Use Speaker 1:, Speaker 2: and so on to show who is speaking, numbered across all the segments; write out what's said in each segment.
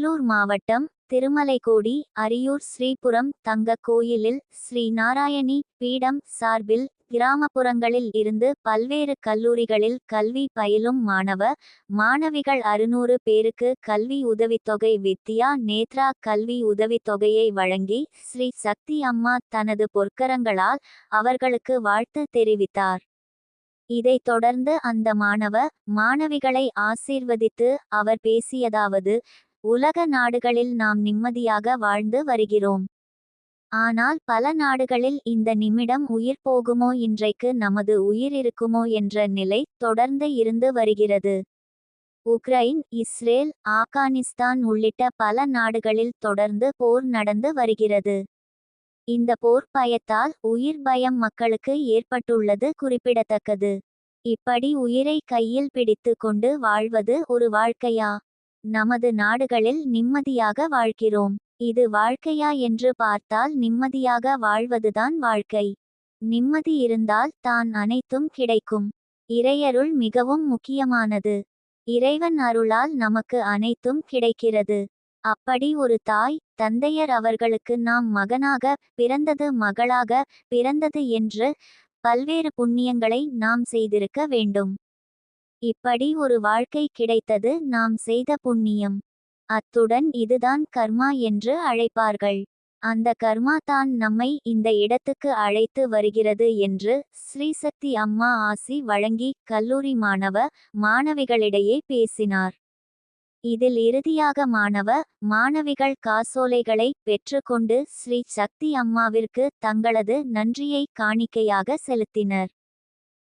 Speaker 1: வேலூர் மாவட்டம் திருமலைக்கோடி அரியூர் ஸ்ரீபுரம் தங்க கோயிலில் ஸ்ரீ நாராயணி பீடம் சார்பில் கிராமப்புறங்களில் இருந்து பல்வேறு கல்லூரிகளில் கல்வி பயிலும் மாணவ மாணவிகள் அறுநூறு பேருக்கு கல்வி உதவித்தொகை வித்யா நேத்ரா கல்வி உதவித்தொகையை வழங்கி ஸ்ரீ சக்தி அம்மா தனது பொற்கரங்களால் அவர்களுக்கு வாழ்த்து தெரிவித்தார். இதைத் தொடர்ந்து அந்த மாணவ மாணவிகளை ஆசீர்வதித்து அவர் பேசியதாவது உலக நாடுகளில் நாம் நிம்மதியாக வாழ்ந்து வருகிறோம். ஆனால் பல நாடுகளில் இந்த நிமிடம் உயிர் போகுமோ இன்றைக்கு நமது உயிர் இருக்குமோ என்ற நிலை தொடர்ந்து இருந்து வருகிறது. உக்ரைன் இஸ்ரேல் ஆப்கானிஸ்தான் உள்ளிட்ட பல நாடுகளில் தொடர்ந்து போர் நடந்து வருகிறது. இந்த போர் பயத்தால் உயிர் பயம் மக்களுக்கு ஏற்பட்டுள்ளது குறிப்பிடத்தக்கது. இப்படி உயிரை கையில் பிடித்து கொண்டு வாழ்வது ஒரு வாழ்க்கையா? நமது நாடுகளில் நிம்மதியாக வாழ்கிறோம். இது வாழ்க்கையா என்று பார்த்தால் நிம்மதியாக வாழ்வதுதான் வாழ்க்கை. நிம்மதி இருந்தால் தான் அனைத்தும் கிடைக்கும். இறையருள் மிகவும் முக்கியமானது. இறைவன் அருளால் நமக்கு அனைத்தும் கிடைக்கிறது. அப்படி ஒரு தாய் தந்தையர் அவர்களுக்கு நாம் மகனாக பிறந்தது மகளாக பிறந்தது என்று பல்வேறு புண்ணியங்களை நாம் செய்திருக்க வேண்டும். இப்படி ஒரு வாழ்க்கை கிடைத்தது நாம் செய்த புண்ணியம். அத்துடன் இதுதான் கர்மா என்று அழைப்பார்கள். அந்த கர்மா தான் நம்மை இந்த இடத்துக்கு அழைத்து வருகிறது என்று ஸ்ரீசக்தி அம்மா ஆசி வழங்கி கல்லூரி மாணவ மாணவிகளிடையே பேசினார். இதில் இறுதியாக மாணவ மாணவிகள் காசோலைகளை பெற்றுக்கொண்டு ஸ்ரீ சக்தி அம்மாவிற்கு தங்களது நன்றியை காணிக்கையாக செலுத்தினர்.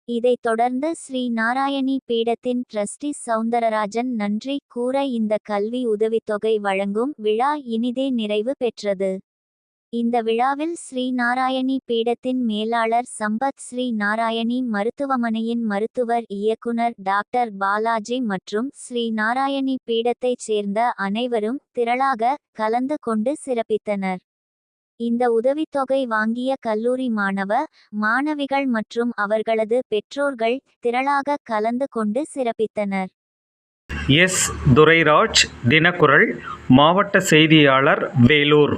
Speaker 1: இதைத் தொடர்ந்து ஸ்ரீ நாராயணி பீடத்தின் டிரஸ்டி சவுந்தரராஜன் நன்றி கூற இந்த கல்வி உதவித்தொகை வழங்கும் விழா இனிதே நிறைவு பெற்றது. இந்த விழாவில் ஸ்ரீ நாராயணி பீடத்தின் மேலாளர் சம்பத் ஸ்ரீ நாராயணி மருத்துவமனையின் மருத்துவர் இயக்குனர் டாக்டர் பாலாஜி மற்றும் ஸ்ரீ நாராயணி பீடத்தைச் சேர்ந்த அனைவரும் திரளாக கலந்து கொண்டு சிறப்பித்தனர். இந்த உதவித்தொகை வாங்கிய கல்லூரி மாணவ மாணவிகள் மற்றும் அவர்களது பெற்றோர்கள் திரளாக கலந்து கொண்டு சிறப்பித்தனர்.
Speaker 2: எஸ். துரைராஜ் தினக்குரல் மாவட்ட செய்தியாளர் வேலூர்.